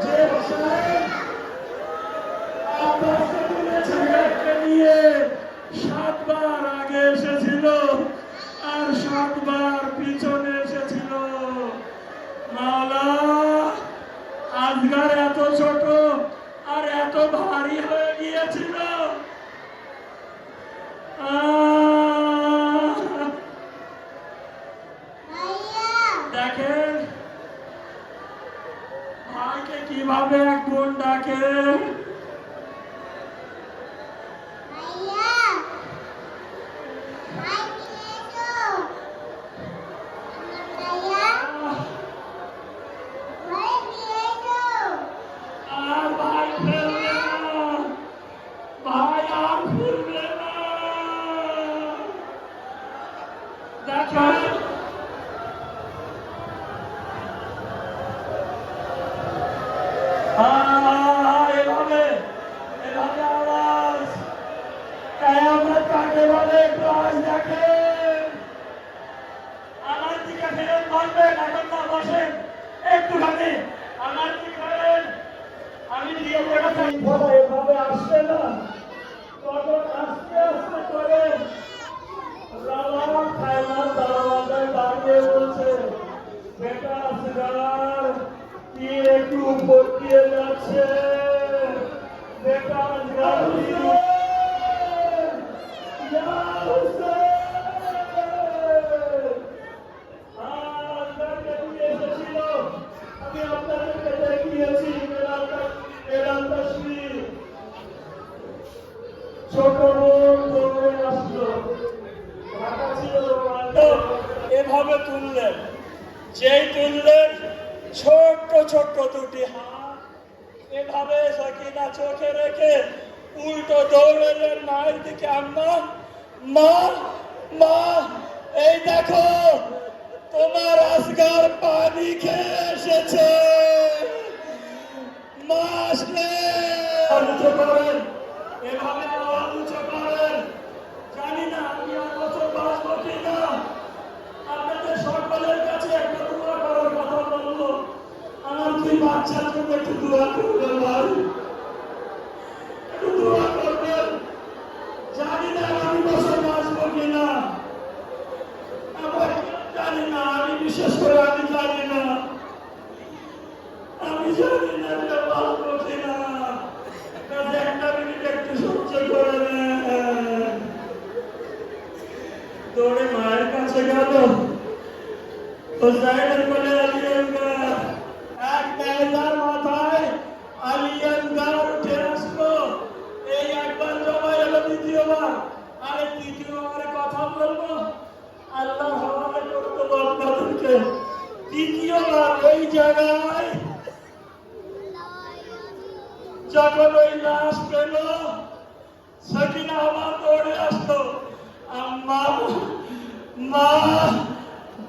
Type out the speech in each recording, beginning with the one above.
যে হোসেন কীভাবে এক বোন ডাকে আর ভাই ফেলবে না ভাই আর ফিরবে না দেখেন আহ, এভাবে এভাবে আওয়াজ কায়ামত কাকে বলে একটু আওয়াজ দেখেন আমার দিকে এখন না বসেন। একটুখানি আমার দিকে করেন? আমি দিয়ে এভাবে আসছে না। তখন আস্তে আস্তে করে। রাওয়া খায়নার দরওয়াজায় দাঁড়িয়ে বলছে বেটা আসগার কি একটু উপর দিয়ে যাচ্ছে? বেটা আসগার তুললেন। যেই তুললেন, ছোট্ট ছোট্ট দুটি হাত। এভাবে সকিনা চোখে রেখে উল্টো দৌড়েলেন, মায়ের দিকে আম্মা মা মা, এই দেখো, তোমার আসগার পানি খেয়ে এসেছে। মা আসলে। এভাবে আওয়াজ করেন। জানি না আমি আর বছর বাঁচবো কিনা আপনাদের সকলের কাছে একটা দোয়া করার কথা বলব আমার দুই আমি বছর বাঁচবো না আমি করে দৌড়ে মায়ের কাছে গেল হোসাইনের কোলে আলিয়ানগার এক মেয়েদার মাথায় আলিয়ানগার উঠে আসলো এই একবার জমা এলো দ্বিতীয়বার আরে তৃতীয়বার কথা বলব আল্লাহ হওয়ালে করতে আপনাদেরকে দ্বিতীয়বার ওই জায়গায়। যখন ওই লাশ পেল সকিনা আবার দৌড়ে আসতো আম্মা, মা,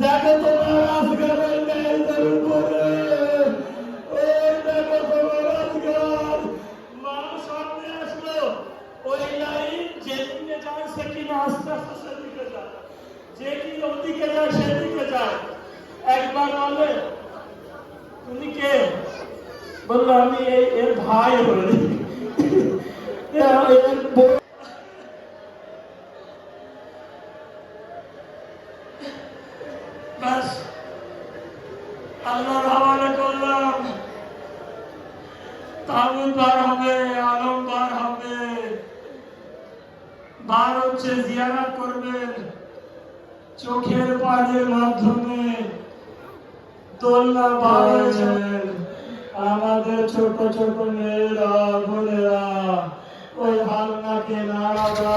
দেখো তোমার আসগারের মেয়েদের উপরে। ওই দেখো তোমার আসগার মা সামনে আসলো, ওই লাইন যেদিকে যায় সেদিকে আস্তে আস্তে সেদিকে যায়। যেদিকে ওদিকে যায় সেদিকে যায়। একবার বলে তুমি কে? বলল, আমি এর ভাই বার হবে, আলম হবে। বার হচ্ছে, জিয়ারাত করবেন। চোখের পানির মাধ্যমে। দোলনা বার হয়েছেন আমাদের ছোট ছোট মেয়েরা বোনেরা ওই হালনাকে নাড়াবা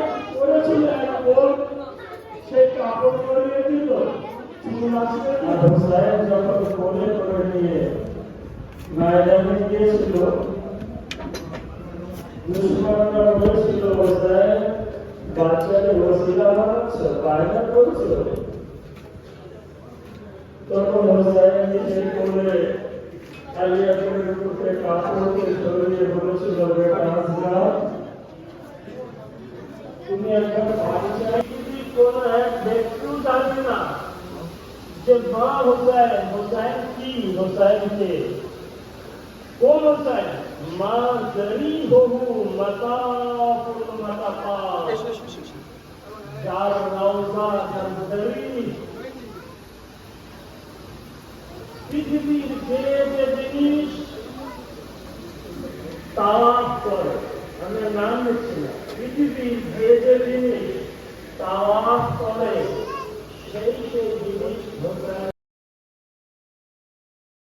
व्यवसाय जब खोले पकड़ लिए मैडम केस लो दुश्मन का देश लो व्यवसाय बादशाह ने वसीला मत सरकार का कोई से तो तो व्यवसाय जैसे खोले अली अपने पुत्र काफिर के छोड़ने भरोसे लगे कहाँ से तुम्हें अगर बादशाह की कोना है देखू डालना کہ ماں حسین حسین کی؟ حسین کے کون حسین ماں زری ہو متا متا چار روزہ کمزری پتھوی کے دنیش